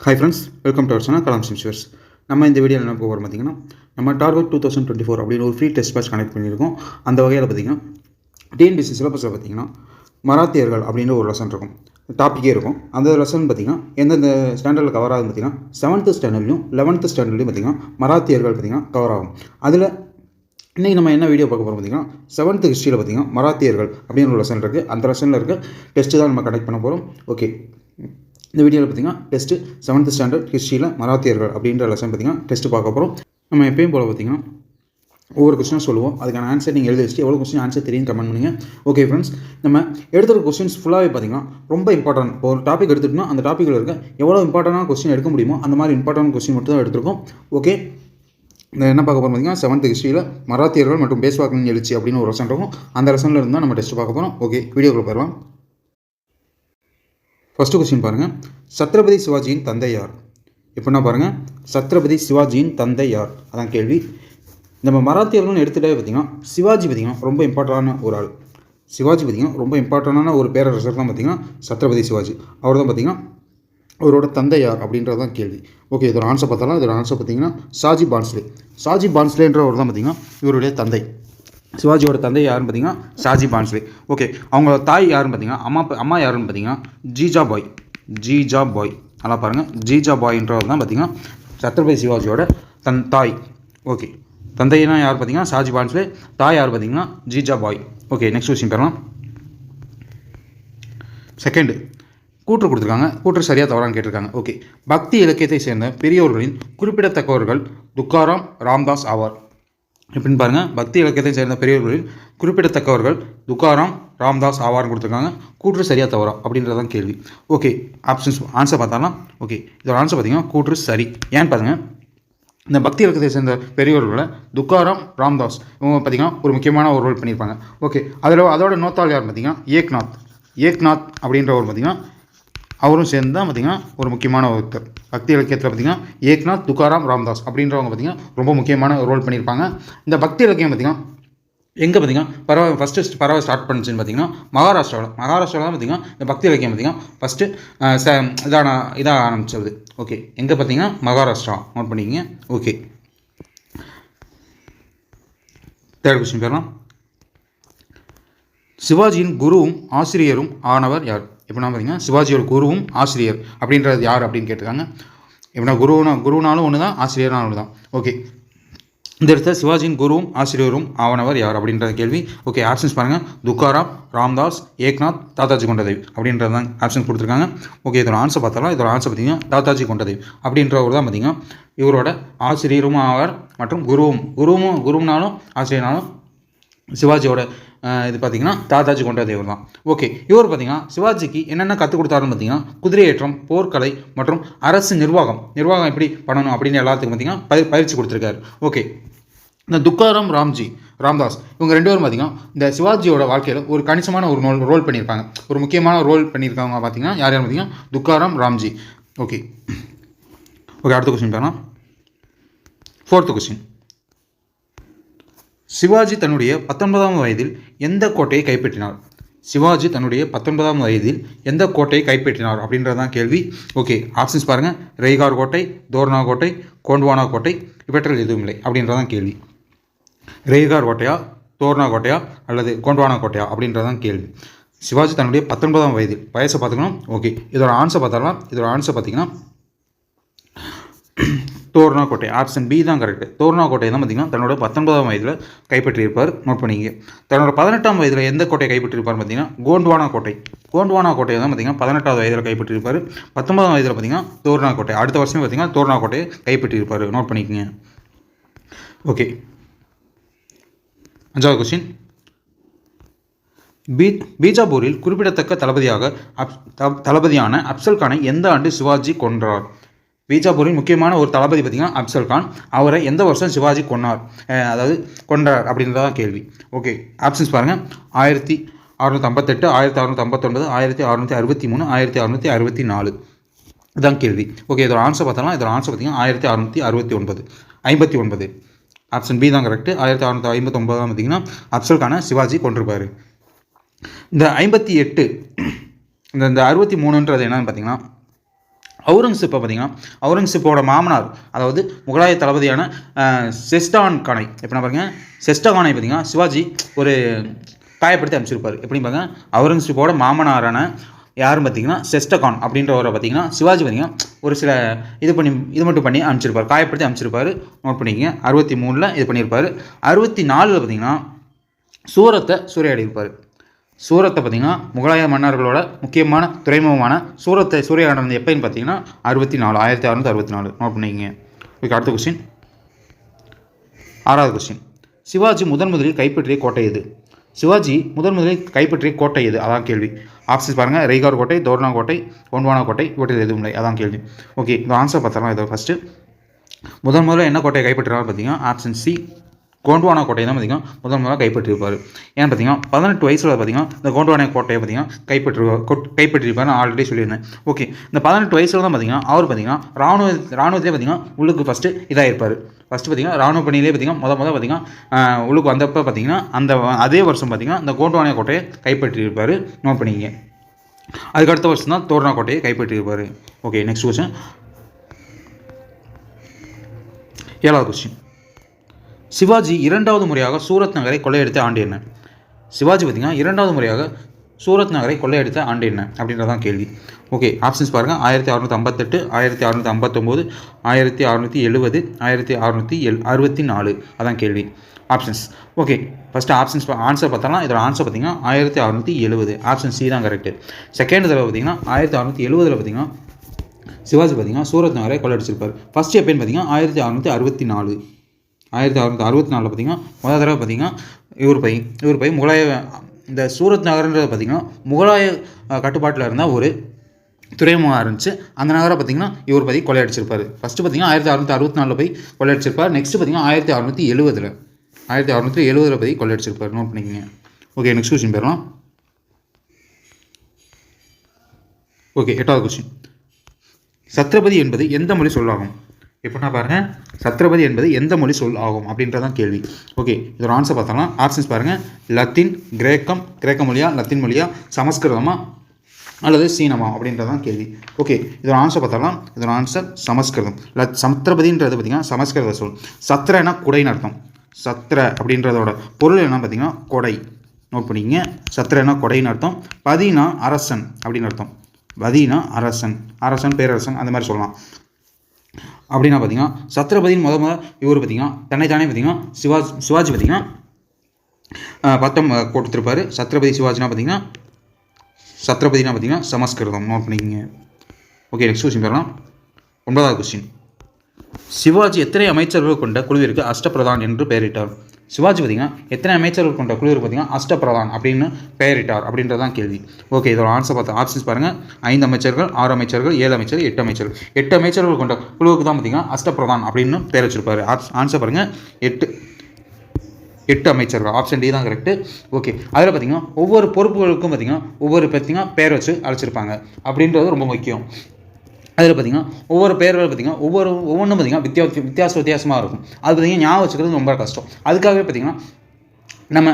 Hi friends welcome to our channel Kalam சிம்ஸ்வர்ஸ் நம்ம இந்த வீடியோவில் என்ன போகிறோம் பார்த்தீங்கன்னா நம்ம target two thousand twenty four அப்படின்னு ஒரு ஃப்ரீ டெஸ்ட் பேட்ச் கனெக்ட் பண்ணியிருக்கோம். அந்த வகையில் பார்த்தீங்கன்னா டிஎன்பிசி சிலபஸில் பார்த்தீங்கன்னா மராத்தியர்கள் அப்படின்ற ஒரு லெசன் இருக்கும். டாப்பிக்கே இருக்கும். அந்த லெசன் பார்த்தீங்கன்னா எந்தெந்த ஸ்டாண்டர்டில் கவர் ஆகும் பார்த்தீங்கன்னா செவன்த்து ஸ்டாண்டர்ட்லையும் லெவன்த்து ஸ்டாண்டர்ட்லையும் பார்த்தீங்கன்னா மராத்தியர்கள் பார்த்தீங்கன்னா கவர் ஆகும். அதில் இன்றைக்கி நம்ம என்ன வீடியோ பார்க்க போகிறோம் பார்த்தீங்கன்னா செவன்த்து ஹிஸ்ட்ரியில் பார்த்தீங்கன்னா மராத்தியர்கள் அப்படின்னு ஒரு லெசன் இருக்குது அந்த லெசனில் இருக்க டெஸ்ட்டு தான் நம்ம கனெக்ட் பண்ண போகிறோம் ஓகே இந்த வீடியோவில் பார்த்தீங்கன்னா டெஸ்ட்டு செவன்த் ஸ்டாண்டர்ட் ஹிஸ்ட்ரியில் மராத்தியர்கள் அப்படின்ற லெசன் பார்த்தீங்கன்னா டெஸ்ட்டு பார்க்க போகிறோம் நம்ம எப்பயும் போல் பார்த்தீங்கன்னா ஒவ்வொரு கொஸ்டினாக சொல்லுவோம். அதுக்கான ஆன்சர் நீங்கள் எழுதி வச்சுட்டு எவ்வளோ கொஸ்டின் ஆன்சர் தெரியும் கமெண்ட் பண்ணுங்கள் ஓகே ஃப்ரெண்ட்ஸ் நம்ம எடுத்துகிற கொஸ்டின்ஸ் ஃபுல்லாகவே பார்த்தீங்கன்னா ரொம்ப இம்பார்ட்டன்ட் இப்போ ஒரு டாபிக் எடுத்துட்டோம்னா அந்த டாப்பிக்கில் இருக்க எவ்வளோ இம்பார்ட்டண்டான கொஸ்டின் எடுக்க முடியுமோ அந்த மாதிரி இம்பார்ட்டன்ட் கொஸ்டின் மட்டும் தான் எடுத்துருக்கோம். ஓகே இந்த என்ன பார்க்க போகிறோம் பார்த்தீங்கன்னா செவன்த் ஹிஸ்ட்ரியில் மராத்தியர்கள் மற்றும் பேஸ்வாக்கின் எழுச்சி அப்படின்னு ஒரு லெசன் இருக்கும். அந்த லெசனில் இருந்தால் நம்ம டெஸ்ட் பார்க்க போகிறோம் ஓகே வீடியோக்குள்ளே போயிடலாம். ஃபஸ்ட்டு கொஸ்டின் பாருங்கள் சத்ரபதி சிவாஜியின் தந்தை யார்? எப்படின்னா பாருங்கள் சத்ரபதி சிவாஜியின் தந்தை யார்? அதான் கேள்வி. நம்ம மராத்தியர்கள்னு எடுத்துகிட்டே பார்த்தீங்கன்னா சிவாஜி பார்த்திங்கன்னா ரொம்ப இம்பார்ட்டண்டான ஒரு ஆள். சிவாஜி பார்த்திங்கன்னா ரொம்ப இம்பார்ட்டண்டான ஒரு பேரரசர் தான் பார்த்திங்கன்னா சத்ரபதி சிவாஜி. அவர் தான் பார்த்திங்கன்னா அவரோட தந்தை யார் அப்படின்றது தான் கேள்வி. ஓகே இதோட ஆன்சர் பார்த்தாலும் இதோட ஆன்சர் பார்த்தீங்கன்னா ஷாஜி பான்ஸ்லே. ஷாஜி பான்ஸ்லேன்றவர் தான் பார்த்திங்கன்னா இவருடைய தந்தை. சிவாஜியோட தந்தை யாருன்னு பார்த்தீங்கன்னா ஷாஜி பான்ஸ்லே ஓகே அவங்க தாய் யாருன்னு பார்த்தீங்கன்னா அம்மா அம்மா யாருன்னு பார்த்தீங்கன்னா ஜீஜா பாய். ஜீஜா பாய். நல்லா பாருங்கள் ஜீஜா பாய்ன்றவர் தான் பார்த்தீங்கன்னா சத்ரபதி சிவாஜியோட தன் தாய். ஓகே தந்தைனா யார் பார்த்தீங்கன்னா ஷாஜி பான்ஸ்லே தாய் யார் பார்த்தீங்கன்னா ஜீஜா பாய். ஓகே நெக்ஸ்ட் விஷயம் பெறலாம் செகண்டு கூற்று கொடுத்துருக்காங்க. கூற்று சரியாக தவறான்னு கேட்டிருக்காங்க. ஓகே பக்தி இலக்கியத்தை சேர்ந்த பெரியோர்களின் குறிப்பிடத்தக்கவர்கள் துக்காராம் ராம்தாஸ் ஆவார். எப்படின்னு பாருங்கள் பக்தி இலக்கியத்தை சேர்ந்த பெரியவர்களில் குறிப்பிடத்தக்கவர்கள் துக்காராம் ராம்தாஸ் ஆவார்னு கொடுத்துருக்காங்க. கூற்று சரியாக தவறா? அப்படின்றதான் கேள்வி. ஓகே ஆப்ஷன்ஸ் ஆன்சர் பார்த்தாலாம். ஓகே இதோட ஆன்சர் பார்த்தீங்கன்னா கூற்று சரி. ஏன்னு பாருங்கள் இந்த பக்தி இலக்கத்தை சேர்ந்த பெரியவர்களில் துக்காராம் ராம்தாஸ் இவங்க பார்த்தீங்கன்னா ஒரு முக்கியமான ஒரு ரோல் பண்ணியிருப்பாங்க. ஓகே அதில் அதோட நோத்தாள் யார் பார்த்தீங்கன்னா ஏக்நாத். ஏக்நாத் அப்படின்றவர் பார்த்தீங்கன்னா அவரும் சேர்ந்து தான் பார்த்திங்கன்னா ஒரு முக்கியமான ஒருத்தர் பக்தி இலக்கியத்தில் பார்த்திங்கன்னா ஏக்நாத் துக்காராம் ராம்தாஸ் அப்படின்றவங்க பார்த்திங்கன்னா ரொம்ப முக்கியமான ரோல் பண்ணியிருப்பாங்க. இந்த பக்தி இலக்கியம் பார்த்திங்கன்னா எங்கே பார்த்திங்கன்னா பரவ ஃபஸ்ட்டு பரவ ஸ்டார்ட் பண்ணுச்சுன்னு பார்த்திங்கன்னா மகாராஷ்டிராவில். மகாராஷ்டிராவில் தான் பார்த்திங்கன்னா இந்த பக்தி இலக்கியம் பார்த்திங்கன்னா ஃபஸ்ட்டு ச இதான இதாக ஆரம்பிச்சது. ஓகே எங்கே பார்த்திங்கன்னா மகாராஷ்டிரா. நோட் பண்ணிக்கிங்க. ஓகே தேர்ட் கொஸ்டின் பேரலாம். சிவாஜியின் குருவும் ஆசிரியரும் ஆனவர் யார்? எப்படின்னா பார்த்தீங்கன்னா சிவாஜியோட குருவும் ஆசிரியர் அப்படின்றது யார் அப்படின்னு கேட்டிருக்காங்க. எப்படின்னா குருனா குருனாலும் ஒன்று தான் ஆசிரியர்னாலும் ஒன்று தான் ஓகே இந்த இடத்துல சிவாஜியின் குருவும் ஆசிரியரும் ஆவனவர் யார் அப்படின்ற கேள்வி. ஓகே ஆப்ஷன்ஸ் பாருங்கள் துக்காராம் ராம்தாஸ் ஏக்நாத் தாத்தாஜி கொண்டதேவ் அப்படின்றது தான் ஆப்ஷன்ஸ் கொடுத்துருக்காங்க. ஓகே இதோட ஆன்சர் பார்த்தாலும் இதோட ஆன்சர் பார்த்தீங்கன்னா தாத்தாஜி கொண்டதேவ் அப்படின்றவர் தான் பார்த்தீங்கன்னா இவரோட ஆசிரியரும் ஆவார் மற்றும் குருவும் குருவும் குருவுனாலும் ஆசிரியர்னாலும் சிவாஜியோட இது பார்த்தீங்கன்னா தாதாஜி கொண்ட தேவர் தான். ஓகே இவர் பார்த்தீங்கன்னா சிவாஜிக்கு என்னென்ன கற்றுக் கொடுத்தாருன்னு பார்த்தீங்கன்னா குதிரையேற்றம் போர்க்கலை மற்றும் அரசு நிர்வாகம். நிர்வாகம் எப்படி பண்ணணும் அப்படின்னு எல்லாத்துக்கும் பார்த்தீங்கன்னா பயிர் பயிற்சி கொடுத்துருக்காரு. ஓகே இந்த துக்காராம் ராம்ஜி ராம்தாஸ் இவங்க ரெண்டு பேரும் பார்த்தீங்கன்னா இந்த சிவாஜியோட வாழ்க்கையில் ஒரு கணிசமான ஒரு ரோல் ரோல் பண்ணியிருப்பாங்க. ஒரு முக்கியமான ரோல் பண்ணியிருக்காங்க பார்த்தீங்கன்னா யார் யார் பார்த்தீங்கன்னா துக்காராம் ராம்ஜி. ஓகே ஓகே அடுத்த கொஸ்டின் பார்க்கலாம் ஃபோர்த்து கொஸ்டின் சிவாஜி தன்னுடைய பத்தொன்பதாம் வயதில் எந்த கோட்டையை கைப்பற்றினார்? சிவாஜி தன்னுடைய பத்தொன்பதாம் வயதில் எந்த கோட்டையை கைப்பற்றினார் அப்படின்றது தான் கேள்வி. ஓகே ஆப்ஷன்ஸ் பாருங்கள் ரெய்கார் கோட்டை தோர்னா கோட்டை கோண்ட்வானா கோட்டை இவற்றில் எதுவும் இல்லை அப்படின்றதான் கேள்வி. ரெய்கார் கோட்டையா தோர்னா கோட்டையா அல்லது கோண்ட்வானா கோட்டையா அப்படின்றதான் கேள்வி. சிவாஜி தன்னுடைய பத்தொன்பதாம் வயதில் வயசை பார்த்துக்கணும். ஓகே இதோட ஆன்சர் பார்த்தாலாம் இதோட ஆன்சர் பார்த்தீங்கன்னா தோர்னா கோட்டை ஆப்ஷன் பி தான் கரெக்ட் தோர்னா கோட்டை தான் பார்த்தீங்கன்னா தன்னோட பத்தொன்பதாம் வயதில் கைப்பற்றியிருப்பார் நோட் பண்ணிங்க. தன்னோட பதினெட்டாம் வயதில் எந்த கோட்டையை கைப்பற்றியிருப்பார் பார்த்தீங்கன்னா கோண்ட்வானா கோட்டை. கோண்ட்வானா கோட்டையை தான் பார்த்தீங்கன்னா பதினெட்டாவது வயதில் கைப்பற்றியிருப்பார். பத்தொன்பதாம் வயதில் பார்த்தீங்கன்னா தோர்னா கோட்டை அடுத்த வருஷமே பார்த்தீங்கன்னா தோர்னா கோட்டையை கைப்பற்றியிருப்பார். நோட் பண்ணிக்கோங்க. ஓகே அஞ்சாவது கொஸ்டின் பீ பீஜாப்பூரில் குறிப்பிடத்தக்க தளபதியாக அப் தளபதியான அப்சல் கானை எந்த ஆண்டு சிவாஜி கொன்றார்? பீஜாப்பூரின் முக்கியமான ஒரு தளபதி பார்த்திங்கன்னா அப்சல் கான். அவரை எந்த வருஷம் சிவாஜி கொண்டார் அதாவது கொண்டார் அப்படின்றதான் கேள்வி. ஓகே ஆப்ஷன்ஸ் பாருங்கள் ஆயிரத்தி அறுநூற்றி ஐம்பத்தெட்டு ஆயிரத்தி அறுநூற்றி ஐம்பத்தொன்பது ஆயிரத்தி அறுநூற்றி அறுபத்தி மூணு ஆயிரத்தி அறுநூற்றி அறுபத்தி நாலு இதுதான் கேள்வி. ஓகே இதோட ஆன்சர் பார்த்தோம்னா இதோட ஆன்சர் பார்த்திங்கன்னா ஆயிரத்தி அறுநூற்றி அறுபத்தி ஒன்பது ஐம்பத்தி ஒன்பது ஆப்ஷன் பி தான் கரெக்ட் ஆயிரத்தி அறுநூற்றி ஐம்பத்தொம்பதாம் பார்த்திங்கன்னா அப்சல் கானை சிவாஜி கொண்டிருப்பார் இந்த ஐம்பத்தி எட்டு இந்த இந்த அறுபத்தி மூணுன்றது என்னன்னு பார்த்தீங்கன்னா அவுரங்கசீப்பை பார்த்தீங்கன்னா அவுரங்கசீப்போட மாமனார் அதாவது முகலாய தளபதியான செஸ்டான் கானை. எப்படின்னா பாருங்க செஸ்டா கானை பார்த்தீங்கன்னா சிவாஜி ஒரு காயப்படுத்தி அமைச்சிருப்பார் எப்படி பாருங்க அவுரங்கசீப்போட மாமனாரான யாரும் பார்த்தீங்கன்னா செஸ்டகான் அப்படின்றவரை பார்த்தீங்கன்னா சிவாஜி பார்த்தீங்கன்னா ஒரு சில இது பண்ணி இது மட்டும் பண்ணி அனுப்பிச்சிருப்பார். காயப்படுத்தி அனுப்பிச்சிருப்பாரு. நோட் பண்ணிக்கங்க அறுபத்தி மூணில் இது பண்ணியிருப்பார். அறுபத்தி நாலில் பார்த்தீங்கன்னா சூரத்தை சூறையாடியிருப்பார். சூரத்தை பார்த்தீங்கன்னா முகலாய மன்னர்களோட முக்கியமான துறைமுகமான சூரத்தை சூரிய சூறையாடினது எப்போன்னு பார்த்தீங்கன்னா அறுபத்தி நாலு ஆயிரத்தி அறுநூத்தி அறுபத்தி நாலு நோட் பண்ணிக்கங்க. ஓகே அடுத்த கொஸ்டின் ஆறாவது கொஸ்டின் சிவாஜி முதன் முதலில் கைப்பற்றிய கோட்டை எது? சிவாஜி முதன் முதலில் கைப்பற்றிய கோட்டை எது? அதான் கேள்வி. ஆப்ஷன்ஸ் பாருங்கள் ரெய்கார் கோட்டை தோர்னா கோட்டை ஒன்வானா கோட்டை இவற்றில் எதுவும் இல்லை. அதான் கேள்வி. ஓகே இந்த ஆன்சர் பார்த்தலாம் இதை ஃபஸ்ட்டு முதன் முதல்ல என்ன கோட்டையை கைப்பற்றுறாங்க பார்த்தீங்கன்னா ஆப்ஷன் சி கோண்டுவானா கோட்டையை தான் பார்த்தீங்கன்னா முதன் முதலாக கைப்பற்றியிருப்பார். ஏன்னு பார்த்தீங்கன்னா பதினெட்டு வயசில் பார்த்தீங்கன்னா இந்த கோண்டுவானா கோட்டையை பார்த்தீங்கன்னா கைப்பற்றுவார் கொட்- கைப்பற்றியிருப்பார் நான் ஆல்ரெடி சொல்லியிருந்தேன். ஓகே இந்த பதினெட்டு வயசில் தான் பார்த்தீங்கன்னா அவர் பார்த்தீங்கன்னா ராணுவ ராணுவத்திலே பார்த்தீங்கன்னா உள்ளுக்கு ஃபஸ்ட்டு இதாகிருப்பார் ஃபஸ்ட்டு பார்த்தீங்கன்னா ராணுவ பணியிலே பார்த்தீங்கன்னா முத முத பார்த்தீங்கன்னா உள்ளுக்கு வந்தப்போ பார்த்தீங்கன்னா அந்த அதே வருஷம் பார்த்தீங்கன்னா இந்த கோண்ட்வானா கோட்டையை கைப்பற்றியிருப்பார். நோட் பண்ணிக்கங்க. அதுக்கு அடுத்த வருஷம் தான் தோரணா கோட்டையை கைப்பற்றியிருப்பார். ஓகே நெக்ஸ்ட் கொஸ்டின் ஏழாவது கொஸ்டின் சிவாஜி இரண்டாவது முறையாக சூரத் நகரை கொள்ளையடித்த ஆண்டு என்ன? சிவாஜி பார்த்தீங்கன்னா இரண்டாவது முறையாக சூரத் நகரை கொள்ளையடித்த ஆண்டு என்ன? அப்படின்றதான் கேள்வி. ஓகே ஆப்ஷன்ஸ் பாருங்கள் ஆயிரத்தி அறுநூற்றி ஐம்பத்தெட்டு ஆயிரத்தி அறுநூற்றி ஐம்பத்தொம்போது ஆயிரத்தி அறுநூற்றி எழுபது ஆயிரத்தி அறுநூற்றி எல் அறுபத்தி நாலு அதான் கேள்வி. Options okay first options answer பார்த்தோம்னா இதோட ஆன்சர் பார்த்தீங்கன்னா ஆயிரத்தி அறுநூற்றி எழுபது ஆப்ஷன் சி தான் கரெக்டு செகண்ட் தடவை பார்த்திங்கன்னா ஆயிரத்தி அறுநூற்றி எழுபதில் பார்த்தீங்கன்னா சிவாஜி பார்த்தீங்கன்னா சூரத் நகரை கொள்ளையடிச்சிருப்பார். ஃபர்ஸ்ட் எப்போன்னு பார்த்தீங்கன்னா ஆயிரத்தி அறுநூற்றி அறுபத்தி நாலு ஆயிரத்தி அறுநூத்தி அறுபத்தி நாலில் பார்த்தீங்கன்னா முதல் தடவை பார்த்தீங்கன்னா இவர் பை இவர் பை முகலாய இந்த சூரத் நகரன்றது பார்த்தீங்கன்னா முகலாய கட்டுப்பாட்டில் இருந்தால் ஒரு துறைமுகம் இருந்துச்சு. அந்த நகரை பார்த்தீங்கன்னா இவர் பற்றி கொள்ளையடிச்சிருப்பார். ஃபஸ்ட்டு பார்த்தீங்கன்னா ஆயிரத்தி அறுநூத்தி அறுபத்தி நாலில் போய் கொள்ளையடிச்சிருப்பார். நெக்ஸ்ட்டு பார்த்தீங்கன்னா ஆயிரத்தி அறுநூற்றி எழுபதில் ஆயிரத்தி அறுநூற்றி எழுபதில் பற்றி கொள்ளையடிச்சிருப்பார். நோட் பண்ணிக்கங்க. ஓகே நெக்ஸ்ட் கொஸ்டின் போயிடலாம் ஓகே எட்டாவது கொஸ்டின் சத்ரபதி என்பது எந்த மொழி சொல்லாகும்? எப்படின்னா பாருங்க சத்ரபதி என்பது எந்த மொழி சொல் ஆகும் அப்படின்றதான் கேள்வி. ஓகே இதோட ஆன்சர் பார்த்தோம்னா ஆப்ஷன்ஸ் பாருங்கள் லத்தீன் கிரேக்கம் கிரேக்க மொழியா லத்தீன் மொழியா சமஸ்கிருதமா அல்லது சீனமா அப்படின்றதான் கேள்வி. ஓகே இதோட ஆன்சர் பார்த்தோம்னா இதோட ஆன்சர் சமஸ்கிருதம். லத் சத்ரபதின்றது பார்த்தீங்கன்னா சமஸ்கிருத சொல். சத்ரனா குடைன்னு அர்த்தம். சத்ர அப்படின்றதோட பொருள் என்ன பார்த்தீங்கன்னா கொடை. நோட் பண்ணிக்கங்க. சத்ரனா கொடைன்னு அர்த்தம். பதினா அரசன் அப்படின்னு அர்த்தம். பதினா அரசன். அரசன் பேரரசன் அந்த மாதிரி சொல்லலாம். அப்படின்னா பார்த்தீங்கன்னா சத்ரபதியின் முத முத இவர் பார்த்தீங்கன்னா தன்னைத்தானே பார்த்தீங்கன்னா சிவாஜி சிவாஜி பார்த்தீங்கன்னா பத்தம் பட்டம் கொடுத்துருப்பாரு. சத்ரபதி சிவாஜினா பார்த்தீங்கன்னா சத்ரபதினா பார்த்தீங்கன்னா சமஸ்கிருதம். நோட் பண்ணிக்கங்க. ஓகே நெக்ஸ்ட் கொஸ்டின் பெறலாம் ஒன்பதாவது கொஸ்டின் சிவாஜி எத்தனை அமைச்சர்கள் கொண்ட குழுவிற்கு அஷ்டபிரதான் என்று பெயரிட்டார்? சிவாஜி பார்த்தீங்கன்னா எத்தனை அமைச்சர்கள் கொண்ட குழுவிற்கு பார்த்தீங்கன்னா அஷ்டபிரதான் அப்படின்னு பெயரிட்டார் அப்படின்றதான் கேள்வி. ஓகே இதோட ஆன்சர் பார்த்து ஆப்ஷன்ஸ் பாருங்கள் ஐந்து அமைச்சர்கள் ஆறு அமைச்சர்கள் ஏழு அமைச்சர்கள் எட்டு அமைச்சர்கள். எட்டு அமைச்சர்கள் கொண்ட குழுவுக்கு தான் பார்த்தீங்கன்னா அஷ்டபிரதான் அப்படின்னு பெயர் வச்சிருப்பாரு. ஆன்சர் பாருங்கள் எட்டு எட்டு அமைச்சர்கள். ஆப்ஷன் டி தான் கரெக்டு ஓகே அதில் பார்த்திங்கன்னா ஒவ்வொரு பொறுப்புகளுக்கும் பார்த்திங்கன்னா ஒவ்வொரு பார்த்திங்கன்னா பேர் வச்சு அழைச்சிருப்பாங்க. அப்படின்றது ரொம்ப முக்கியம். அதில் பார்த்தீங்கன்னா ஒவ்வொரு பேர்கள் பார்த்தீங்கன்னா ஒவ்வொரு ஒவ்வொன்றும் பார்த்தீங்கன்னா வித்தியாச வித்தியாச வித்தியாசமாக இருக்கும். அது பார்த்தீங்கன்னா ஞாபகம் வச்சுக்கிறது ரொம்ப கஷ்டம். அதுக்காகவே பார்த்தீங்கன்னா நம்ம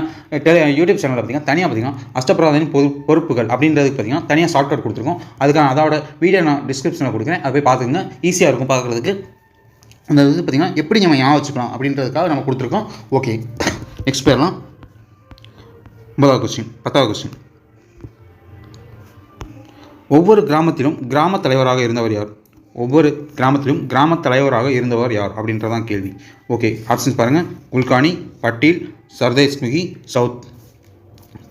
டெலி யூடியூப் சேனலில் பார்த்தீங்கன்னா தனியாக பார்த்தீங்கன்னா அஷ்டபிரதானின் பொது பொறுப்புகள் அப்படின்றதுக்கு பார்த்தீங்கன்னா தனியாக ஷார்ட்கட் கொடுத்துருக்கோம். அதுக்கான அதோட வீடியோ நான் டிஸ்கிரிப்ஷனில் கொடுக்குறேன். அதை போய் பார்த்துக்கங்க. ஈஸியாக இருக்கும் பார்க்குறதுக்கு. அந்த இது பார்த்தீங்கன்னா எப்படி நம்ம ஞாபகம் வச்சுக்கலாம் அப்படின்றதுக்காக நம்ம கொடுத்துருக்கோம். ஓகே நெக்ஸ்ட் பேர்லாம். ஒன்பதாவது கொஸ்டின் பத்தாவது கொஸ்டின் ஒவ்வொரு கிராமத்திலும் கிராம தலைவராக இருந்தவர் யார்? ஒவ்வொரு கிராமத்திலும் கிராம தலைவராக இருந்தவர் யார்? அப்படின்றதான் கேள்வி. ஓகே ஆப்ஷன்ஸ் பாருங்கள் குல்கானி பட்டீல் சர்தேஷ்முகி சவுத்.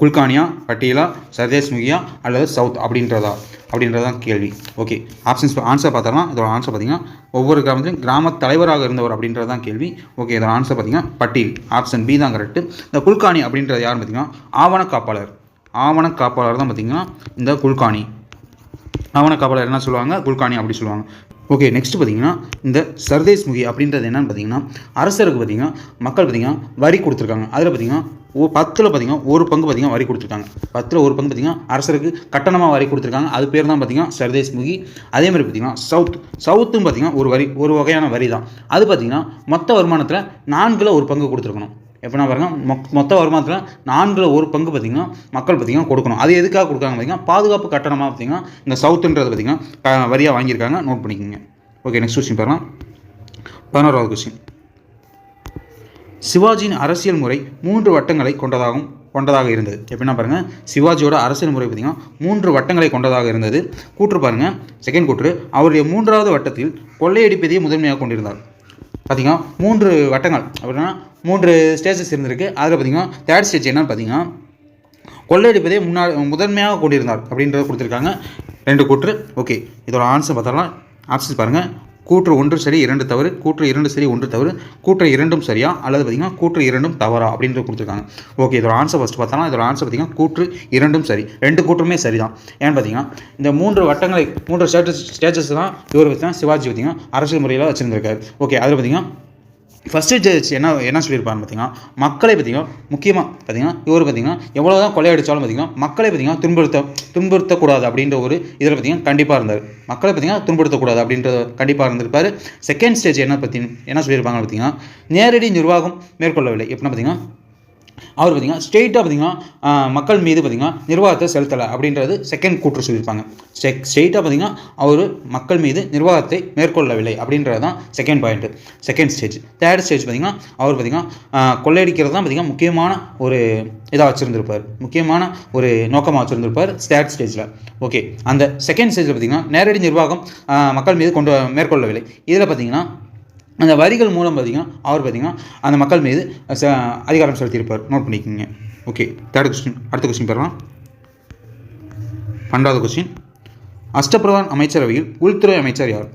குல்கானியா பட்டீலா சர்தேஷ்முகியா அல்லது சவுத் அப்படின்றதா? அப்படின்றதான் கேள்வி. ஓகே ஆப்ஷன்ஸ் ஆன்சர் பார்த்தோம்னா இதோட ஆன்சர் பார்த்தீங்கன்னா ஒவ்வொரு கிராமத்திலும் கிராம தலைவராக இருந்தவர் அப்படின்றதான் கேள்வி. ஓகே இதோட ஆன்சர் பார்த்தீங்கன்னா பட்டீல். ஆப்ஷன் பி தான் கரெக்டு இந்த குல்கானி அப்படின்றது யார் பார்த்தீங்கன்னா ஆவண காப்பாளர் ஆவண காப்பாளர் தான் பார்த்தீங்கன்னா இந்த குல்கானி. ஆவண காப்பாளர் என்ன சொல்லுவாங்க? குல்கானி அப்படி சொல்லுவாங்க. ஓகே நெக்ஸ்ட் பார்த்தீங்கன்னா இந்த சர்தேஸ் முகி அப்படின்றது என்னன்னு பார்த்தீங்கன்னா அரசருக்கு பார்த்தீங்கன்னா மக்கள் பார்த்தீங்கன்னா வரி கொடுத்துருக்காங்க. அதில் பார்த்தீங்கன்னா ஓ பத்தில் பார்த்தீங்கன்னா ஒரு பங்கு பார்த்தீங்கன்னா வரி கொடுத்துருக்காங்க. பத்தில் ஒரு பங்கு பார்த்தீங்கன்னா அரசருக்கு கட்டணமாக வரி கொடுத்துருக்காங்க. அது பேர் தான் பார்த்தீங்கன்னா சர்தேஸ் முகி. அதே மாதிரி பார்த்தீங்கன்னா சவுத். சவுத்தும் பார்த்தீங்கன்னா ஒரு வரி ஒரு வகையான வரி தான் அது பார்த்தீங்கன்னா மொத்த வருமானத்தில் நான்கில் ஒரு பங்கு கொடுத்துருக்கணும். எப்படின்னா பாருங்கள் மொ- மொத்த வருமானத்தில் நான்கில் ஒரு பங்கு பார்த்திங்கன்னா மக்கள் பார்த்திங்கன்னா கொடுக்கணும். அது எதுக்காக கொடுக்காங்க பார்த்திங்கன்னா பாதுகாப்பு கட்டணமாக பார்த்திங்கன்னா இந்த சவுத்துன்றது பார்த்திங்கன்னா வரியாக வாங்கியிருக்காங்க. நோட் பண்ணிக்கோங்க. ஓகே நெக்ஸ்ட் கொஸ்டின் பாருங்கள் பதினோராவது கொஸ்டின் சிவாஜியின் அரசியல் முறை மூன்று வட்டங்களை கொண்டதாகவும் கொண்டதாக இருந்தது. எப்படின்னா பாருங்கள் சிவாஜியோட அரசியல் முறை பார்த்திங்கன்னா மூன்று வட்டங்களை கொண்டதாக இருந்தது. கூற்று பாருங்கள் செகண்ட் கூற்று அவருடைய மூன்றாவது வட்டத்தில் கொள்ளையடிப்பதையே முதன்மையாக கொண்டிருந்தார். பார்த்திங்கன்னா மூன்று வட்டங்கள். அப்படின்னா மூன்று ஸ்டேஜஸ் இருந்திருக்கு. அதில் பார்த்திங்கன்னா தேர்ட் ஸ்டேஜ் என்னன்னு பார்த்தீங்கன்னா கொள்ளையடிப்பதே முன்னாடி முதன்மையாக கொண்டிருந்தார் அப்படின்றத கொடுத்துருக்காங்க. ரெண்டு கூற்று. ஓகே இதோட ஆன்சர் பார்த்தாலாம் ஆப்ஷன்ஸ் பாருங்கள் கூற்று ஒன்று சரி இரண்டு தவறு. கூற்று இரண்டு சரி ஒன்று தவறு. கூற்று இரண்டும் சரியா? அல்லது பார்த்தீங்கன்னா கூற்று இரண்டும் தவறா? அப்படின்றது கொடுத்துருக்காங்க. ஓகே இதோட ஆன்சர் ஃபஸ்ட் பார்த்தோம்னா இதோட ஆன்சர் பார்த்தீங்கன்னா கூற்று இரண்டும் சரி. ரெண்டு கூற்றுமே சரி தான் ஏன்னு பார்த்தீங்கன்னா இந்த மூன்று வட்டங்களை மூன்று ஸ்டேட்டஸ் ஸ்டேட்டஸ் தான் இவர் பார்த்தீங்கன்னா சிவாஜி பார்த்தீங்கன்னா அரசியல் முறையில் வச்சுருந்துருக்காரு. ஓகே அதில் பார்த்தீங்கன்னா ஃபஸ்ட்டு ஜட்ஜ் என்ன என்ன சொல்லியிருப்பாருன்னு பார்த்தீங்கன்னா மக்களை பார்த்தீங்கன்னா முக்கியமாக பார்த்தீங்கன்னா இவர் பார்த்தீங்கன்னா எவ்வளோ தான் கொள்ளையடிச்சாலும் பார்த்தீங்கன்னா மக்களை பார்த்தீங்கன்னா துன்புறுத்த துன்புறுத்தக்கூடாது அப்படின்ற ஒரு இதில் பார்த்தீங்கன்னா கண்டிப்பாக இருந்தார். மக்களை பார்த்தீங்கன்னா துன்புறுத்தக்கூடாது அப்படின்ற கண்டிப்பாக இருந்திருப்பார். செகண்ட் ஸ்டேஜ் என்ன பற்றி என்ன சொல்லியிருப்பாங்க பார்த்தீங்கன்னா நேரடி நிர்வாகம் மேற்கொள்ளவில்லை. எப்படின்னா பார்த்தீங்கன்னா அவர் பார்த்தீங்கன்னா ஸ்டேட்டாக பார்த்தீங்கன்னா மக்கள் மீது பார்த்தீங்கன்னா நிர்வாகத்தை செலுத்தலை அப்படின்றது செகண்ட் கூற்று சொல்லியிருப்பாங்க. செக் ஸ்டேட்டாக பார்த்தீங்கன்னா அவர் மக்கள் மீது நிர்வாகத்தை மேற்கொள்ளவில்லை அப்படின்றது தான் second point second stage third stage பார்த்தீங்கன்னா அவர் பார்த்தீங்கன்னா கொள்ளையடிக்கிறது தான் பார்த்தீங்கன்னா முக்கியமான ஒரு இதாக வச்சுருந்துருப்பார். முக்கியமான ஒரு நோக்கமாக வச்சுருந்துருப்பார் தேர்ட் ஸ்டேஜில் ஓகே அந்த செகண்ட் ஸ்டேஜில் பார்த்தீங்கன்னா நேரடி நிர்வாகம் மக்கள் மீது கொண்டு மேற்கொள்ளவில்லை. இதில் பார்த்தீங்கன்னா அந்த வரிகள் மூலம் பார்த்தீங்கன்னா அவர் பார்த்தீங்கன்னா அந்த மக்கள் மீது ச- அதிகாரம் செலுத்தியிருப்பார். நோட் பண்ணிக்கோங்க. ஓகே தேர்ட் கொஸ்டின் அடுத்த கொஸ்டின் பாருங்கள் பன்னெண்டாவது கொஸ்டின் அஷ்டபிரதான் அமைச்சரவையில் உள்துறை அமைச்சர் யார்?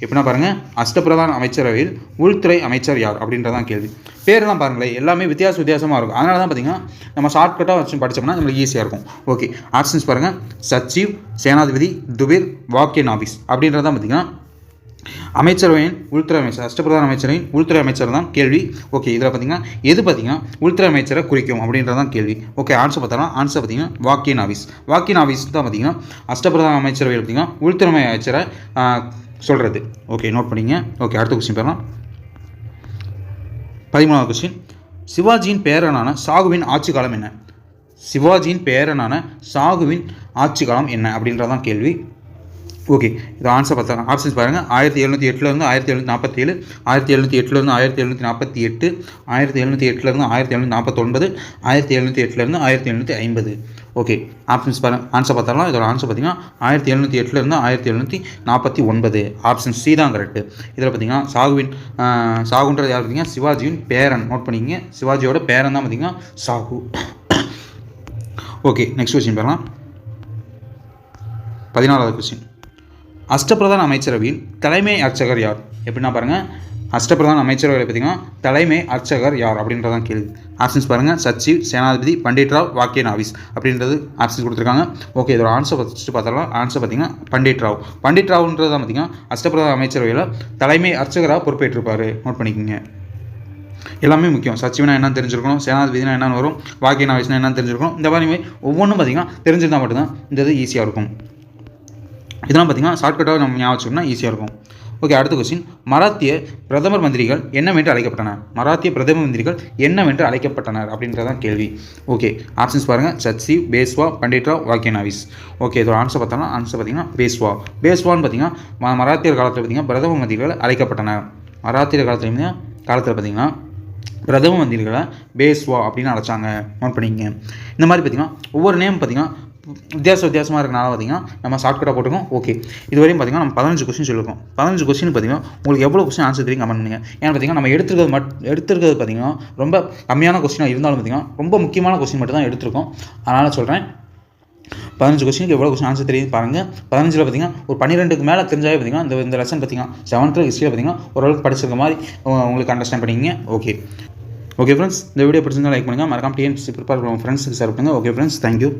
எப்படின்னா பாருங்கள் அஷ்டபிரதான் அமைச்சரவையில் உள்துறை அமைச்சர் யார் அப்படின்றதான் கேள்வி. பேரெல்லாம் பாருங்களேன் எல்லாமே வித்தியாச வித்தியாசமாக இருக்கும். அதனால தான் பார்த்தீங்கன்னா நம்ம ஷார்ட்கட்டாக வச்சு படித்தோம்னா நம்மளுக்கு ஈஸியாக இருக்கும். ஓகே ஆப்ஷன்ஸ் பாருங்கள் சச்சிவ் சேனாதிபதி துபிர் வாக்கியன் ஆஃபீஸ் அப்படின்றது தான் பார்த்தீங்கன்னா அமைச்சரவையின் உள்துறை அமைச்சர் அஷ்டபிரதான அமைச்சரின் உள்துறை அமைச்சர் தான் கேள்வி. ஓகே இதில் பார்த்தீங்கன்னா எது பார்த்தீங்கன்னா உள்துறை அமைச்சரை குறிக்கும் அப்படின்றது தான் கேள்வி. ஓகே ஆன்சர் பார்த்தோம்னா ஆன்சர் பார்த்தீங்கன்னா வாக்கின் ஆஃபீஸ் வாக்கின் ஆஃபீஸ் தான் பார்த்தீங்கன்னா அஷ்டபிரதான அமைச்சரவையில் பார்த்தீங்கன்னா உள்துறை அமைச்சரை சொல்கிறது ஓகே நோட் பண்ணிங்க. ஓகே அடுத்த கொஸ்டின் பாருங்கள் பதிமூணாவது கொஸ்டின் சிவாஜியின் பேரனான சாகுவின் ஆட்சி காலம் என்ன? சிவாஜியின் பேரனான சாகுவின் ஆட்சி காலம் என்ன அப்படின்றதான் கேள்வி. ஓகே இது ஆன்சர் பார்த்தா ஆப்ஷன்ஸ் பாருங்கள் ஆயிரத்தி எழுநூற்றி எட்டுலேருந்து ஆயிரத்தி எழுநூற்றி நாற்பத்தேழு ஆயிரத்தி எழுநூற்றி எட்டுலேருந்து ஆயிரத்தி எழுநூற்றி நாற்பத்தி எட்டு ஆயிரத்தி எழுநூற்றி எட்டுலேருந்து ஆயிரத்தி எழுநூற்றி நாற்பத்தொன்பது ஆயிரத்தி எழுநூற்றி எட்டுலேருந்து ஆயிரத்தி எழுநூற்றி ஐம்பது ஓகே ஆப்ஷன்ஸ் பாருங்கள் ஆன்சர் பார்த்தாலும் இதோட ஆன்சர் பார்த்தீங்கன்னா ஆயிரத்தி எழுநூற்றி எட்டுலேருந்து ஆயிரத்தி எழுநூற்றி நாற்பத்தி ஒன்பது ஆப்ஷன் சி தான் கரெக்டு இதில் பார்த்தீங்கன்னா சாகுவின் சாகுன்றது யார் பார்த்தீங்கன்னா சிவாஜியின் பேரன் நோட் பண்ணிங்க சிவாஜியோட பேரன் தான் பார்த்தீங்கன்னா சாகு ஓகே நெக்ஸ்ட் கொஸ்டின் பாருங்கள் பதினாலாவது கொஸ்டின் அஷ்டபிரதான அமைச்சரவையில் தலைமை அர்ச்சகர் யார்? எப்படின்னா பாருங்கள் அஷ்டபிரதான அமைச்சரவையில் பார்த்தீங்கன்னா தலைமை அர்ச்சகர் யார் அப்படின்றதான் கேள்வி. ஆப்ஷன்ஸ் பாருங்கள் சச்சிவ் சேனாதிபதி பண்டிட் ராவ் வாக்கியன் ஆஃபீஸ் அப்படின்றது ஆப்ஷன்ஸ் கொடுத்துருக்காங்க. ஓகே இதோட ஆன்சர் ஃபஸ்ட்டு பார்த்தாலும் ஆன்சர் பார்த்தீங்கன்னா பண்டிட் ராவ் பண்டிட் ராவ்ன்றது தான் பார்த்தீங்கன்னா அஷ்டப்பிரதான அமைச்சரவையில் தலைமை அர்ச்சகராக பொறுப்பேற்றிருப்பார். நோட் பண்ணிக்கோங்க. எல்லாமே முக்கியம். சச்சிவனா என்ன தெரிஞ்சிருக்கணும் சேனாதிபதினா என்னன்னு வரும் வாக்கியன் ஆஃபீஸ்னா என்னன்னு தெரிஞ்சிருக்கணும். இந்த மாதிரி ஒவ்வொன்றும் பார்த்தீங்கன்னா தெரிஞ்சிருந்தால் மட்டும்தான் இந்த இது ஈஸியாக இருக்கும். இதெல்லாம் பார்த்தீங்கன்னா ஷார்ட்கட்டாக நம்ம ஞாபகம் வச்சுக்கணும்னா ஈஸியாக இருக்கும். ஓகே அடுத்த கொஸ்டின் மராத்திய பிரதமர் மந்திரிகள் என்னவென்று அழைக்கப்பட்டனர்? மராத்திய பிரதம மந்திரிகள் என்னவென்று அழைக்கப்பட்டனர் அப்படின்றதான் கேள்வி. ஓகே ஆப்ஷன்ஸ் பாருங்கள் சச்சி பேஸ்வா பண்டிட்ரா வாக்கியநாவிஸ். ஓகே இதோட ஆன்சர் பார்த்தோம்னா ஆன்சர் பார்த்தீங்கன்னா பேஸ்வா. பேஸ்வான்னு பார்த்தீங்கன்னா ம- மராத்தியர் காலத்தில் பார்த்தீங்கன்னா பிரதம மந்திரிகள் அழைக்கப்பட்டனர். மராத்தியர் காலத்தில் காலத்தில் பார்த்தீங்கன்னா பிரதம மந்திரிகளை பேஸ்வா அப்படின்னு அழைச்சாங்க. நோட் பண்ணிக்கங்க. இந்த மாதிரி பார்த்தீங்கன்னா ஒவ்வொரு நேம் பார்த்தீங்கன்னா வித்தியாச வித்தியாசமாக இருக்கனால பார்த்தீங்கன்னா நம்ம ஷார்ட்கட்டாக போட்டுக்கோம் ஓகே இதுவரையும் பார்த்தீங்கன்னா நம்ம பதினஞ்சு கொஸ்டின் சொல்லியிருக்கோம் பதினஞ்சு கொஸ்டின் பார்த்தீங்கன்னா உங்களுக்கு எவ்வளோ கொஸ்டின் ஆன்சர் தெரியும் கமெண்ட் பண்ணுங்க. ஏன்னா பார்த்தீங்கன்னா நம்ம எடுத்துருக்கிறது மட் எடுத்துருக்கிறது பார்த்தீங்கன்னா ரொம்ப கம்மியான கொஸ்டினாக இருந்தாலும் பார்த்தீங்கன்னா ரொம்ப முக்கியமான கொஸ்டின் மட்டும் தான் எடுத்திருக்கோம். அதனால் சொல்கிறேன் பதினஞ்சு கொஸ்டினுக்கு எவ்வளோ கொஸ்டின் ஆன்சர் தெரியும் பாருங்கள் பதினஞ்சில் பார்த்தீங்கன்னா ஒரு பன்னிரெண்டுக்கு மேலே தெரிஞ்சாவே பார்த்தீங்கன்னா இந்த இந்த லெசன் பார்த்தீங்கன்னா செவன்த்து ஹிஸ்ட்ரியில் பார்த்தீங்கன்னா ஓரளவுக்கு படிச்சிருக்க மாதிரி உங்களுக்கு அண்டர்ஸ்டாண்ட் பண்ணிக்கிங்க. ஓகே ஓகே ஃப்ரெண்ட்ஸ் இந்த வீடியோ பிடிச்சிருந்தா லைக் பண்ணுங்கள் மறக்காம டிஎன்சி ப்ரிப்பேர் பண்ணுவோம் ஃப்ரெண்ட்ஸுக்கு ஷேர் பண்ணுங்கள் ஓகே ஃப்ரெண்ட்ஸ் தேங்க்யூ